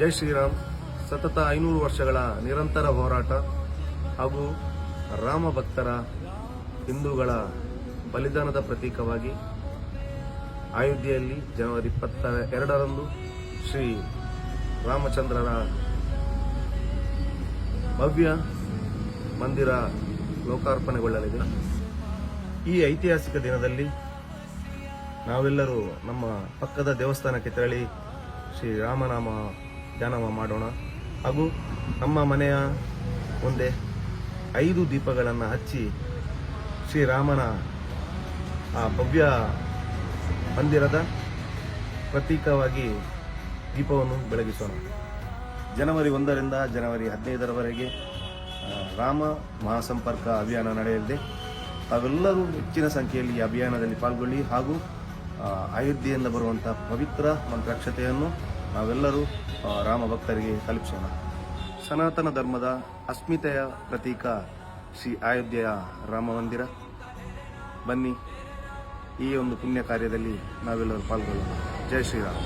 ಜೈ ಶ್ರೀರಾಮ್. ಸತತ ಐನೂರು ವರ್ಷಗಳ ನಿರಂತರ ಹೋರಾಟ ಹಾಗೂ ರಾಮ ಭಕ್ತರ ಹಿಂದೂಗಳ ಬಲಿದಾನದ ಪ್ರತೀಕವಾಗಿ ಅಯೋಧ್ಯೆಯಲ್ಲಿ ಜನವರಿ ಇಪ್ಪತ್ತ ಎರಡರಂದು ಶ್ರೀ ರಾಮಚಂದ್ರರ ಭವ್ಯ ಮಂದಿರ ಲೋಕಾರ್ಪಣೆಗೊಳ್ಳಲಿದೆ. ಈ ಐತಿಹಾಸಿಕ ದಿನದಲ್ಲಿ ನಾವೆಲ್ಲರೂ ನಮ್ಮ ಪಕ್ಕದ ದೇವಸ್ಥಾನಕ್ಕೆ ತೆರಳಿ ಶ್ರೀ ರಾಮನಾಮ ಧ್ಯಾನವ ಮಾಡೋಣ. ಹಾಗೂ ನಮ್ಮ ಮನೆಯ ಮುಂದೆ ಐದು ದೀಪಗಳನ್ನು ಹಚ್ಚಿ ಶ್ರೀರಾಮನ ಆ ಭವ್ಯ ಮಂದಿರದ ಪ್ರತೀಕವಾಗಿ ದೀಪವನ್ನು ಬೆಳಗಿಸೋಣ. ಜನವರಿ ಒಂದರಿಂದ ಜನವರಿ ಹದಿನೈದರವರೆಗೆ ರಾಮ ಮಹಾಸಂಪರ್ಕ ಅಭಿಯಾನ ನಡೆಯಲಿದೆ. ತಾವೆಲ್ಲರೂ ಹೆಚ್ಚಿನ ಸಂಖ್ಯೆಯಲ್ಲಿ ಈ ಅಭಿಯಾನದಲ್ಲಿ ಪಾಲ್ಗೊಳ್ಳಿ ಹಾಗೂ ಅಯೋಧ್ಯೆಯಿಂದ ಬರುವಂತಹ ಪವಿತ್ರ ಮಂತ್ರಾಕ್ಷತೆಯನ್ನು ನಾವೆಲ್ಲರೂ ರಾಮ ಭಕ್ತರಿಗೆ ತಲುಪಿಸೋಣ. ಸನಾತನ ಧರ್ಮದ ಅಸ್ಮಿತೆಯ ಪ್ರತೀಕ ಶ್ರೀ ಅಯೋಧ್ಯೆಯ ರಾಮ ಮಂದಿರ. ಬನ್ನಿ, ಈ ಒಂದು ಪುಣ್ಯ ಕಾರ್ಯದಲ್ಲಿ ನಾವೆಲ್ಲರೂ ಪಾಲ್ಗೊಳ್ಳೋಣ. ಜೈ ಶ್ರೀರಾಮ್.